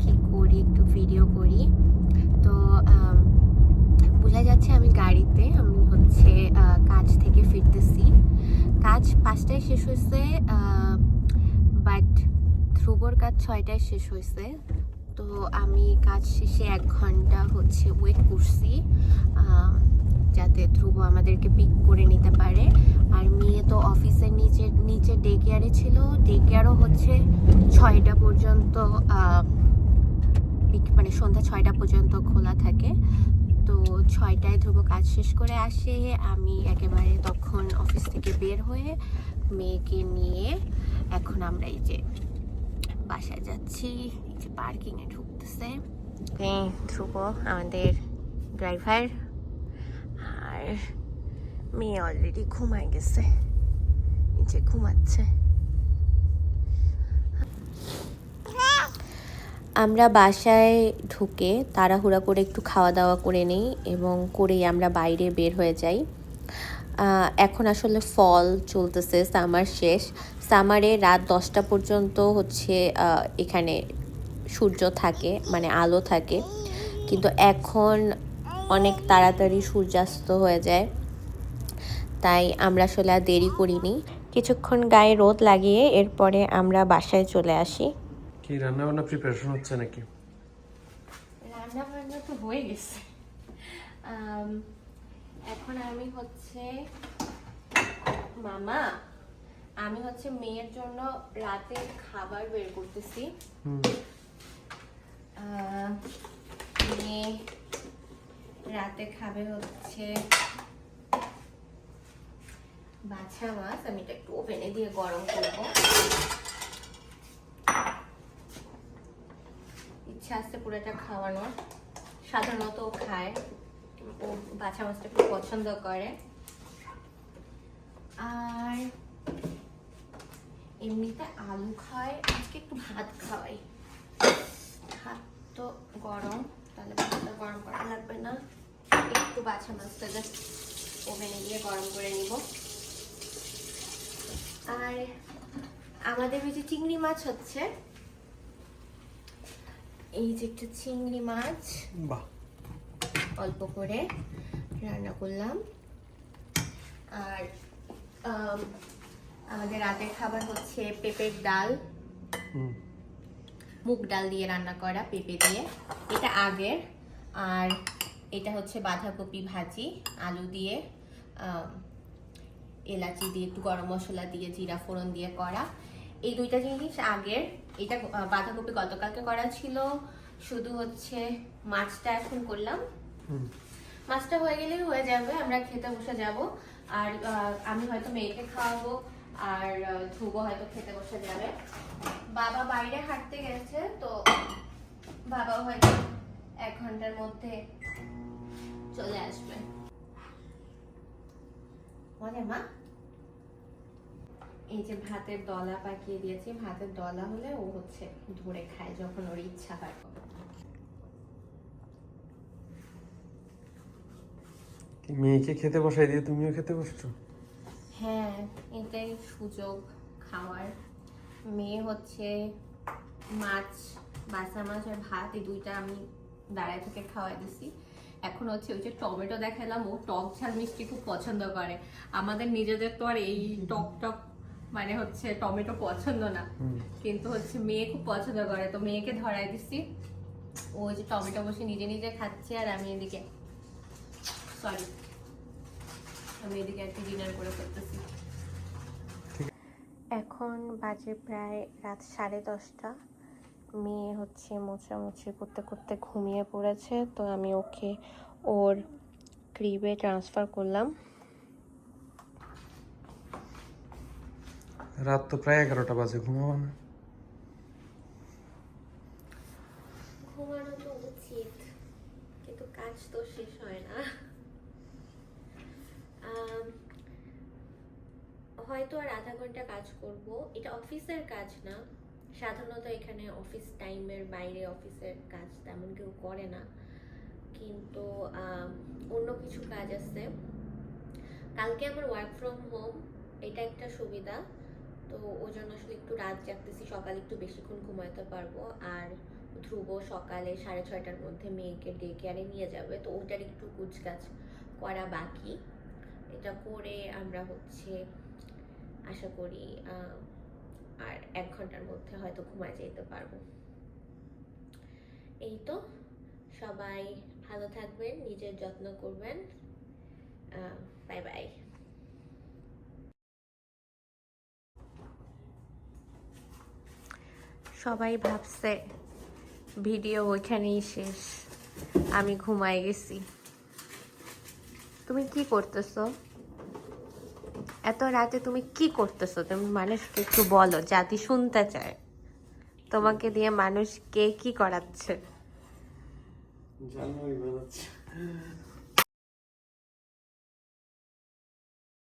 কি করি, একটু ভিডিও করি। তো বোঝা যাচ্ছে আমি গাড়িতে, আমি হচ্ছে কাজ থেকে ফিরতেছি। কাজ পাঁচটায় শেষ হয়েছে বাট ধ্রুবর কাজ ছয়টায় শেষ হয়েছে। তো আমি কাজ শেষে এক ঘণ্টা হচ্ছে ওয়েট করছি যাতে ধ্রুব আমাদেরকে পিক করে নিতে পারে। আর মেয়ে তো অফিসের নিচে নিচে ডে কেয়ারে ছিল। ডে কেয়ারও হচ্ছে ছয়টা পর্যন্ত মানে সন্ধ্যা ছয়টা পর্যন্ত খোলা থাকে। তো ছয়টায় ধ্রুব কাজ শেষ করে আসে। আমি একেবারে তখন অফিস থেকে বের হয়ে মেয়েকে নিয়ে এখন আমরা এই যে বাসায় যাচ্ছি। এই যে পার্কিংয়ে ঢুকতেছে। ধ্রুব আমাদের ড্রাইভার আর মেয়ে অলরেডি ঘুমায় গেছে। যে ঘুমাচ্ছে। আমরা বাসায় ঢুকে তাড়াহুড়া করে একটু খাওয়া দাওয়া করে নিই এবং করেই আমরা বাইরে বের হয়ে যাই। এখন আসলে ফল চলতেছে সামার শেষ। সামারে রাত দশটা পর্যন্ত হচ্ছে এখানে সূর্য থাকে মানে আলো থাকে। কিন্তু এখন অনেক তাড়াতাড়ি সূর্যাস্ত হয়ে যায়। তাই আমরা আসলে আর দেরি করিনি। কিছুক্ষণ গায়ে রোদ লাগিয়ে এরপরে আমরা বাসায় চলে আসি। কি রান্না বান্না প্রিপারেশন হচ্ছে নাকি? রান্না বান্না তো হয়ে গেছে। এখন আমি হচ্ছে মামা আমি হচ্ছে মেয়ের জন্য রাতের খাবার বের করতেছি। মেয়ে রাতে খাবে হচ্ছে বাছা মাছ আমি এটা একটু ওভেনে দিয়ে গরম করব। ইচ্ছা আছে পুরোটা খাওয়ানোর। সাধারণত ও খায়। ও বাছা মাছটা খুব পছন্দ করে। আর এমনিতে আলু খায়, আজকে একটু ভাত খাওয়াই। ভাত তো গরম, তাহলে ভাতটা গরম করা লাগবে না। একটু বাছা মাছটা জাস্ট ওভেনে দিয়ে গরম করে নিব। আর আমাদের ওই যে চিংড়ি মাছ হচ্ছে এই যে একটা চিংড়ি মাছ। বাহ। অল্প করে রান্না করলাম। আর আমাদের রাতের খাবার হচ্ছে পেঁপের ডাল। মুগ ডাল দিয়ে রান্না করা পেঁপে দিয়ে। এটা আগের। আর এটা হচ্ছে বাঁধাকপি ভাজি আলু দিয়ে এলাচি দিয়ে একটু গরম মশলা দিয়ে জিরা ফোড়ন দিয়ে করা। এই দুইটা জিনিস আগের এটা বাঁধাকপি গতকালকে করা ছিল। শুধু হচ্ছে মাছটা এখন করলাম। মাছটা হয়ে গেলেই হয়ে যাবে আমরা খেতে বসে যাব। আর আমি হয়তো মেয়েকে খাওয়াবো আর ধ্রুব হয়তো খেতে বসে যাবে। বাবা বাইরে হাঁটতে গেছে তো বাবা হয়তো এক ঘণ্টার মধ্যে চলে আসবে। মজা মা? এই যে ভাতের দলা পাকিয়ে দিয়েছি ভাতের দলা হলে ও হচ্ছে ধরে খায় যখন ওর ইচ্ছা হয়। মেয়েকে খেতে বসাই দিয়ে তুমিও খেতে বসছো? হ্যাঁ এটাই সুযোগ খাওয়ার। মেয়ে হচ্ছে মাছ বাসা মাছ আর ভাত এই দুইটা আমি দাঁড়ায় থেকে খাওয়াই দিছি। এখন হচ্ছে ওই যে টমেটো দেখালাম ও টক ঝাল মিষ্টি খুব পছন্দ করে। আমাদের নিজেদের তো আর এই টক টক মানে হচ্ছে টমেটো পছন্দ না। কিন্তু হচ্ছে মেয়ে খুব পছন্দ করে তো মেয়েকে ধরাই দিছি। ও যে টমেটো বসে নিজে নিজে খাচ্ছে আর আমি এদিকে সরি আমি এদিকে আর কি ডিনার করে করতেছি এখন বাজে প্রায় রাত সাড়ে দশটা। মেয়ে হচ্ছে মোছামুছি করতে করতে ঘুমিয়ে পড়েছে তো আমি ওকে ওর ক্রিবে ট্রান্সফার করলাম। রাত তো প্রায় এগারোটা বাজে, ঘুমাবো না। ঘুমানো তো উচিত, কিন্তু কাজ তো শেষ হয় না। হয়তো আর আধা ঘণ্টা কাজ করব। এটা অফিসের কাজ না। সাধারণত এখানে অফিস টাইমের বাইরে অফিসের কাজ তেমন কেউ করে না। কিন্তু অন্য কিছু কাজ আছে। কালকে আমার ওয়ার্ক ফ্রম হোম এটা একটা সুবিধা। তো ওই জন্য আসলে একটু রাত জাগতেছি, সকালে একটু বেশিক্ষণ ঘুমাতে পারব। আর ধ্রুব সকালে সাড়ে ছয়টার মধ্যে মেয়েকে ডে কেয়ারে নিয়ে যাবে। তো ওটার একটু কুচকাচ করা বাকি। এটা করে আমরা হচ্ছে, আশা করি আর এক ঘণ্টার মধ্যে হয়তো ঘুমায় যেতে পারব। এই তো, সবাই ভালো থাকবেন, নিজের যত্ন করবেন। বাই বাই সবাই ভাবছে ভিডিও ওইখানেই শেষ। আমি ঘুমাই গেছি। তুমি কি করতেছো? এত রাতে তুমি কি করতেছো? তুমি মানুষকে একটু বলো, জাতি শুনতে চায়। তোমাকে দিয়ে মানুষ কে কি করাচ্ছে?